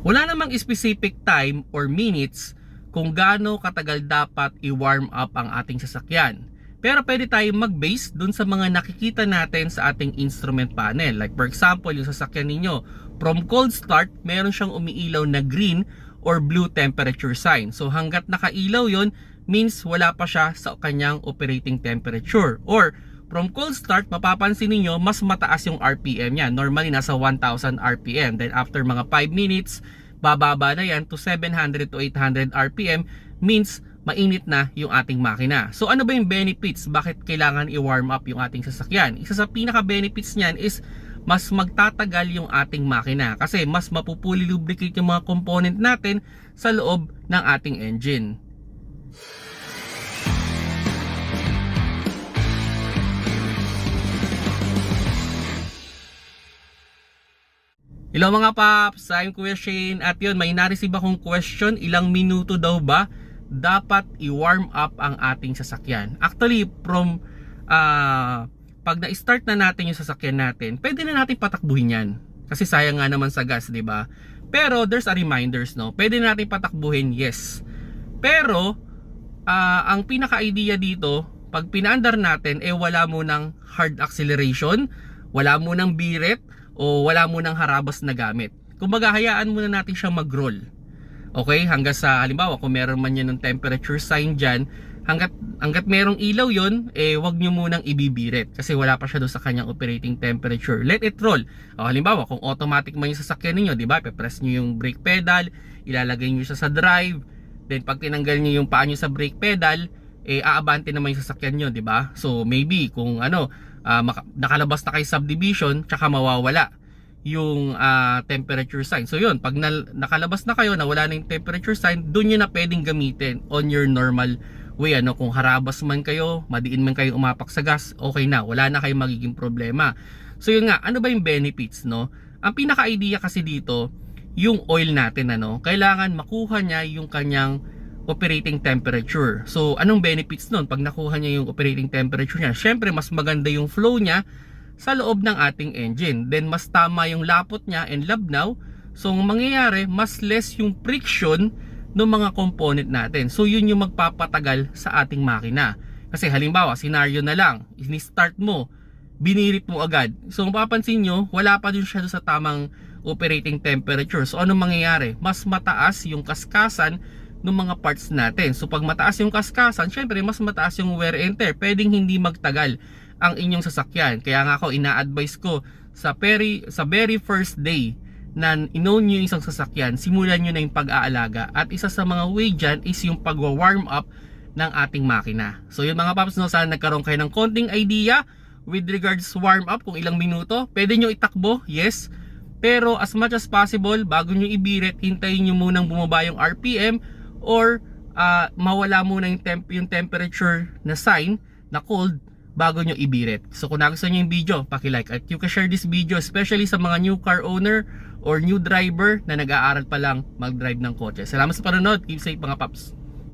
Wala namang specific time or minutes kung gaano katagal dapat i-warm up ang ating sasakyan. Pero pwede tayong mag-base dun sa mga nakikita natin sa ating instrument panel. Like for example, yung sasakyan ninyo, from cold start, meron siyang umiilaw na green or blue temperature sign. So hanggat nakailaw yon means wala pa siya sa kanyang operating temperature. Or from cold start, mapapansin ninyo, mas mataas yung RPM niya. Normally, nasa 1,000 RPM. Then after mga 5 minutes, bababa na yan to 700 to 800 RPM means mainit na yung ating makina. So ano ba yung benefits? Bakit kailangan i-warm up yung ating sasakyan? Isa sa pinaka-benefits niyan is mas magtatagal yung ating makina kasi mas mapupuli lubricate yung mga component natin sa loob ng ating engine. Hello mga paps, I'm Kuya Shane at yun may na-receive akong question ilang minuto daw ba dapat i-warm up ang ating sasakyan. Actually from ah, pag na-start na natin yung sasakyan natin, pwede na natin patakbuhin yan. Kasi sayang nga naman sa gas, 'di ba? Pero there's a reminders no. Pwede na natin patakbuhin, yes. Pero ah, ang pinaka-idea dito, pag pinaandar natin eh wala mo ng hard acceleration, wala mo ng biret o wala mo ng harabas na gamit. Kumbaga hayaan muna natin siya mag-roll. Okay? Hanggang sa halimbawa kung meron man yan ng temperature sign diyan, hanggat hanggat merong ilaw 'yon, eh wag niyo munang ibibirit kasi wala pa siya doon sa kanyang operating temperature. Let it roll. O, halimbawa kung automatic man yung sasakyan niyo, 'di ba? Pe-press niyo yung brake pedal, ilalagay niyo siya sa drive, then pag tinanggal niyo yung paa niyo sa brake pedal, eh aabante naman yung sasakyan niyo, 'di ba? So maybe kung ano, maka- nakalabas na kay subdivision, tsaka mawawala yung ah, temperature sign. So yun, pag nal- nakalabas na kayo na wala na yung temperature sign, doon yun na pwedeng gamitin on your normal way. Ano, kung harabas man kayo, madiin man kayo umapak sa gas, okay na, wala na kayong magiging problema. So yun nga, ano ba yung benefits, no? Ang pinaka-idea kasi dito, yung oil natin, ano, kailangan makuha niya yung kanyang operating temperature. So, anong benefits nun? Pag nakuha niya yung operating temperature niya, syempre mas maganda yung flow niya sa loob ng ating engine. Then mas tama yung lapot niya and labnaw. So ang mangyayari, mas less yung friction ng mga component natin. So yun yung magpapatagal sa ating makina. Kasi halimbawa, scenario na lang, ini-start mo, binirit mo agad. So mapapansin nyo, wala pa din siya sa tamang operating temperature. So anong mangyayari? Mas mataas yung kaskasan ng mga parts natin. So pag mataas yung kaskasan, syempre mas mataas yung wear and tear. Pwedeng hindi magtagal ang inyong sasakyan. Kaya nga ako ina-advise ko sa very sa very first day na inown nyo yung isang sasakyan, simulan nyo na yung pag-aalaga. At isa sa mga way dyan is yung pag-warm up ng ating makina. So yun mga paps, no, sana nagkaroon kayo ng konting idea with regards warm up kung ilang minuto. Pwede nyo itakbo, yes. Pero as much as possible, bago nyo ibirit, hintayin nyo munang bumaba yung RPM or ah, mawala muna yung, temp yung temperature na sign na cold bago nyo ibirit. So kung nagustuhan nyo yung video, paki-like at you can share this video especially sa mga new car owner or new driver na nag-aaral pa lang mag-drive ng kotse. Salamat sa panonood. Keep safe mga paps.